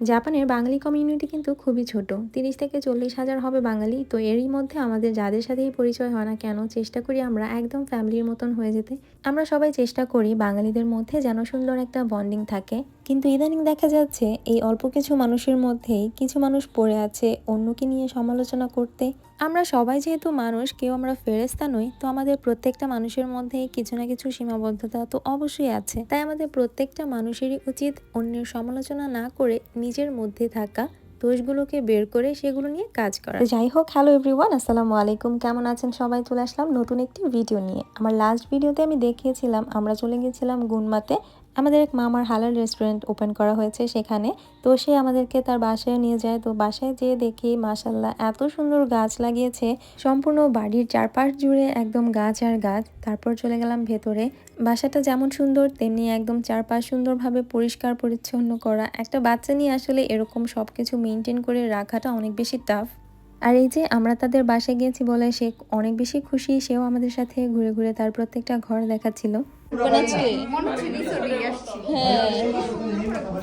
জাপানের বাঙালি কমিউনিটি কিন্তু খুবই ছোট। তিরিশ থেকে চল্লিশ হাজার হবে বাঙালি, তো এরই মধ্যে আমাদের যাদের সাথেই পরিচয় হয় না কেন, চেষ্টা করি আমরা একদম ফ্যামিলির মতন হয়ে যেতে। আমরা সবাই চেষ্টা করি বাঙালিদের মধ্যে যেন সুন্দর একটা বন্ডিং থাকে। কিন্তু ইদানিং দেখা যাচ্ছে, এই অল্প কিছু মানুষের মধ্যেই কিছু মানুষ পড়ে আছে, অন্যকে নিয়ে সমালোচনা করতে। আমরা সবাই যেহেতু মানুষ, কেউ আমরা ফেরেস্তা নই, তো আমাদের প্রত্যেকটা মানুষের মধ্যেই কিছু না কিছু সীমাবদ্ধতা তো অবশ্যই আছে। তাই আমাদের প্রত্যেকটা মানুষেরই উচিত অন্যের সমালোচনা না করে নিজের মধ্যে থাকা দোষগুলোকে বের করে সেগুলো নিয়ে কাজ করা। যাই হোক হ্যালো এভরিওয়ান আসসালামু আলাইকুম। কেমন আছেন সবাই? চলে আসলাম নতুন একটি ভিডিও নিয়ে। আমার লাস্ট ভিডিওতে আমি দেখিয়েছিলাম, আমরা চলে গেছিলাম গুনমাতে। আমাদের এক মামার হালাল রেস্টুরেন্ট ওপেন করা হয়েছে সেখানে। তো সে আমাদেরকে তার বাসায় নিয়ে যায়। তো বাসায় যেয়ে দেখি মাসাল্লাহ এত সুন্দর গাছ লাগিয়েছে। সম্পূর্ণ বাড়ির চারপাশ জুড়ে একদম গাছ আর গাছ। তারপর চলে গেলাম ভেতরে। বাসাটা যেমন সুন্দর, তেমনি একদম চারপাশ সুন্দরভাবে পরিষ্কার, পরিচ্ছন্ন করা। একটা বাচ্চা নিয়ে আসলে এরকম সব কিছু মেনটেন করে রাখাটা অনেক বেশি টাফ আর এই যে আমরা তাদের বাসায় গিয়েছি বলে সে অনেক বেশি খুশি, সেও আমাদের সাথে ঘুরে ঘুরে তার প্রত্যেকটা ঘর দেখাচ্ছিল।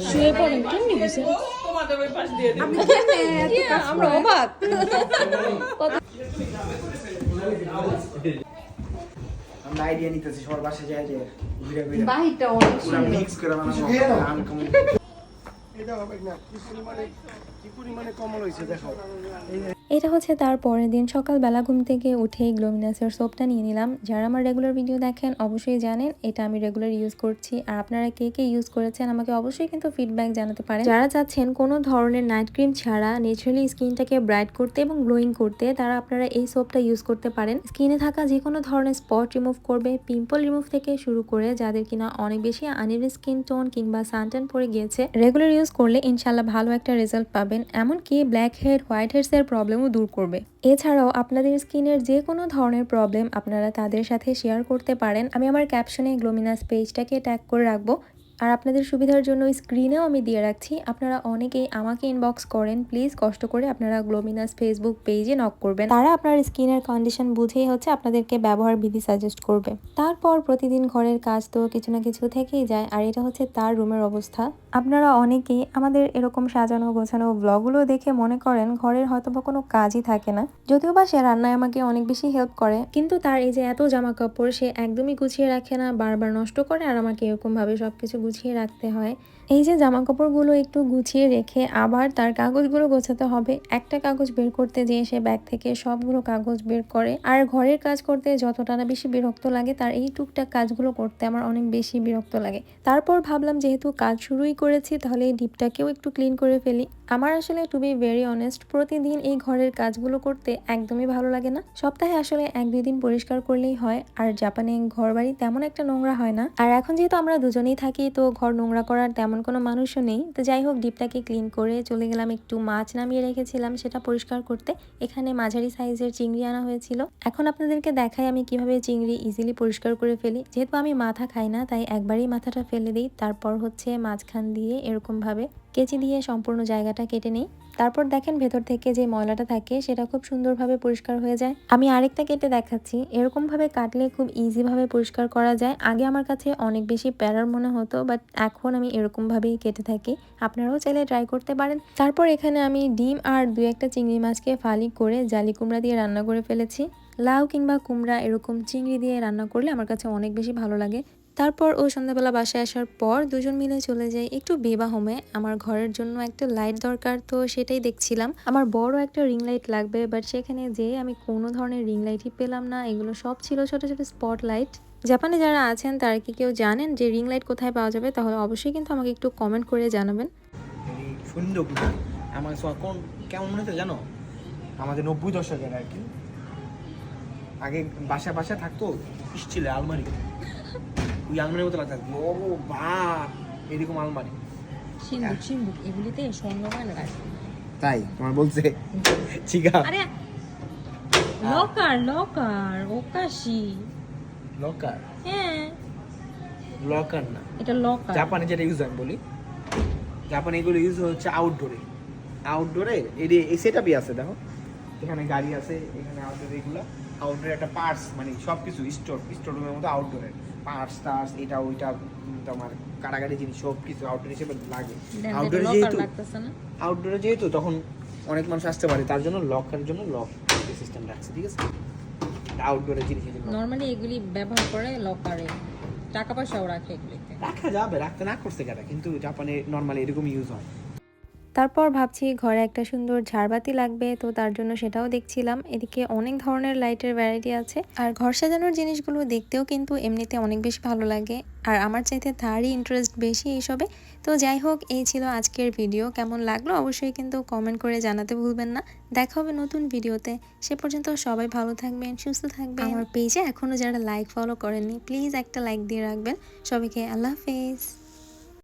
শুয়ে পড়েন কেমনি বুঝে আমরা অবাক। আমরা আইডিয়া নিতেছি সবার বাসায় যায় যে ঘুরে ঘুরে। বাহিরটা অনেক পুরো মিক্স করে বানাবো। আনকমন এটা হবে না কি পরিমাণে কি পরিমাণে কমল হয়েছে দেখো এটা হচ্ছে তার পরের দিন। সকালবেলা ঘুম থেকে উঠেই গ্লোমিনাসের সোপটা নিয়ে নিলাম। যারা আমার রেগুলার ভিডিও দেখেন, অবশ্যই জানেন, এটা আমি রেগুলার ইউজ করছি। আর আপনারা কে কে ইউজ করেছেন, আমাকে অবশ্যই কিন্তু ফিডব্যাক জানাতে পারেন। যারা চাচ্ছেন কোনো ধরনের নাইট ক্রিম ছাড়া ন্যাচারালি স্কিনটাকে ব্রাইট করতে এবং গ্লোয়িং করতে, তারা আপনারা এই সোপটা ইউজ করতে পারেন। স্কিনে থাকা যে কোনো ধরনের স্পট রিমুভ করবে। পিম্পল রিমুভ থেকে শুরু করে যাদের কিনা অনেক বেশি আনইভেন স্কিন টোন কিংবা সানটেন পড়ে গিয়েছে রেগুলার ইউজ করলে ইনশাল্লাহ ভালো একটা রেজাল্ট পাবেন। এমনকি ব্ল্যাক হেড হোয়াইট হেডস এর প্রবলেমও দূর করবে। এছাড়াও আপনাদের স্কিনের যে কোনো ধরনের প্রবলেম আপনারা তাদের সাথে শেয়ার করতে পারেন। আমি আমার ক্যাপশনে গ্লোমিনাস পেজটাকে ট্যাগ করে রাখব। আর আপনাদের সুবিধার জন্য স্ক্রিনেও আমি দিয়ে রাখছি। আপনারা অনেকেই আমাকে ইনবক্স করেন। প্লিজ কষ্ট করে আপনারা গ্লোমিনাস ফেসবুক পেজে নক করবেন। তারা আপনার স্কিনের কন্ডিশন বুঝেই হচ্ছে আপনাদেরকে ব্যবহার বিধি সাজেস্ট করবে। তারপর প্রতিদিন ঘরের কাজ তো কিছু না কিছু থেকেই যায়, আর এটা হচ্ছে তার রুমের অবস্থা। আপনারা অনেকেই আমাদের এরকম সাজানো গোছানো ব্লগগুলো দেখে মনে করেন ঘরের হয়তো বা কোনো কাজই থাকে না। যদিও বা সে রান্নায় আমাকে অনেক বেশি হেল্প করে, কিন্তু তার এই যে এত জামা কাপড় সে একদমই গুছিয়ে রাখে না, বারবার নষ্ট করে, আর আমাকে এরকমভাবে সব কিছু গুছিয়ে রাখতে হয়। এই যে জামা কাপড়গুলো একটু গুছিয়ে রেখে আবার তার কাগজগুলো গোছাতে হবে। একটা কাগজ বের করতে যেয়ে সে ব্যাগ থেকে সবগুলো কাগজ বের করে। আর ঘরের কাজ করতে যতটা না বেশি বিরক্ত লাগে, তার এই টুকটাক কাজগুলো করতে আমার অনেক বেশি বিরক্ত লাগে। তারপর ভাবলাম, যেহেতু কাজ শুরুই করেছি, তাহলে এই ডিপটাকেও একটু ক্লিন করে ফেলি। আমার আসলে টু বি ভেরি অনেস্ট প্রতিদিন এই ঘরের কাজগুলো করতে একদমই ভালো লাগে না। সপ্তাহে আসলে এক দুই দিন পরিষ্কার করলেই হয়। আর জাপানে ঘর বাড়ি তেমন একটা নোংরা হয় না। আর এখন যেহেতু আমরা দুজনেই থাকি তো ঘর নোংরা করার তেমন কোনো মানুষও নেই। তো যাই হোক ডিপটাকে ক্লিন করে চলে গেলাম, একটু মাছ নামিয়ে রেখেছিলাম, সেটা পরিষ্কার করতে। এখানে মাঝারি সাইজের চিংড়ি আনা হয়েছিল। এখন আপনাদেরকে দেখাই আমি কীভাবে চিংড়ি ইজিলি পরিষ্কার করে ফেলি। যেহেতু আমি মাথা খাই না, তাই একবারই মাথাটা ফেলে দিই। তারপর হচ্ছে মাঝখান দিয়ে এরকম ভাবে কেচি দিয়ে সম্পূর্ণ জায়গাটা কেটে নিই। তারপর দেখেন ভেতর থেকে যে ময়লাটা থাকে, সেটা খুব সুন্দরভাবে পরিষ্কার হয়ে যায়। আমি আরেকটা কেটে দেখাচ্ছি। এরকমভাবে কাটলে খুব ইজিভাবে পরিষ্কার করা যায়। আগে আমার কাছে অনেক বেশি প্যারার মনে হতো বাট এখন আমি এরকমভাবেই কেটে থাকি। আপনারাও চাইলে ট্রাই করতে পারেন। তারপর এখানে আমি ডিম আর দু একটা চিংড়ি মাছকে ফালি করে জালি কুমড়া দিয়ে রান্না করে ফেলেছি। লাউ কিংবা কুমড়া এরকম চিংড়ি দিয়ে রান্না করলে আমার কাছে অনেক বেশি ভালো লাগে। তারপর ও সন্ধ্যাবেলা বাসায় আসার পর দুজন মিলে চলে যাই একটু বেবা হোমে। আমার ঘরের জন্য একটা লাইট দরকার, তো সেটাই দেখছিলাম। আমার বড় একটা রিং লাইট লাগবে বাট সেখানে যে আমি কোনো ধরনের রিং লাইটই পেলাম না। এগুলো সব ছিল ছোট ছোট স্পট লাইট জাপানে যারা আছেন, তারা কি কেউ জানেন যে রিং লাইট কোথায় পাওয়া যাবে? তাহলে অবশ্যই কিন্তু আমাকে একটু কমেন্ট করে জানাবেন। জানো? আমাদের নব্বই দশকের আর কি। আগে বাসা বাসা থাকতো স্টিলের আলমারি। ওই আলমারির মতো লাগতো বড় বাপ এরকম আলমারি। সিন্দুক সিন্দুক এগুলিতে স্বর্ণ গয়না রাখে তাই তোমার বলছে। ঠিক। আরে লকার লকার ওকাশি। লকার হ্যাঁ। লকার না। এটা লকার জাপানে যেটা ইউজ আমি বলি। জাপানে এগুলো ইউজ হচ্ছে আউটডোরে আউটডোরে এই এই সেট আছে দেখো। এখানে গাড়ি আছে এখানে আউটডোর এগুলো। আউটডোরে একটা পার্টস মানে সব কিছু স্টোর স্টোর রুমের মতো আউটডোরে পার্স টার্স এটা ওইটা তোমার কারাগারি জিনিস সব কিছু আউটডোর হিসেবে লাগে। আউটডোরে যেহেতু আউটডোরে যেহেতু তখন অনেক মানুষ আসতে পারে তার জন্য লকের জন্য লক সিস্টেম রাখছে ঠিক আছে? আউটডোরে জিনিস নর্মালি এগুলি ব্যবহার করে লকারে টাকা পয়সাও রাখে এগুলিতে। রাখা যাবে রাখতে না করছে কেটা কিন্তু জাপানে নর্মালি এরকম ইউজ হয়। তারপর ভাবছি ঘরে একটা সুন্দর ঝাড়বাতি লাগবে, তো তার জন্য সেটাও দেখছিলাম। এদিকে অনেক ধরনের লাইটের ভ্যারাইটি আছে। আর ঘর সাজানোর জিনিসগুলো দেখতেও কিন্তু এমনিতে অনেক বেশি ভালো লাগে। আর আমার চাইতে তারই ইন্টারেস্ট বেশি এইসবে। তো যাই হোক, এই ছিল আজকের ভিডিও কেমন লাগল অবশ্যই কিন্তু কমেন্ট করে জানাতে ভুলবেন না। দেখা হবে নতুন ভিডিওতে সে পর্যন্ত সবাই ভালো থাকবেন, সুস্থ থাকবেন। আমার পেজে এখনও যারা লাইক ফলো করেননি প্লিজ একটা লাইক দিয়ে রাখবেন। সবাইকে আল্লাহ হাফেজ।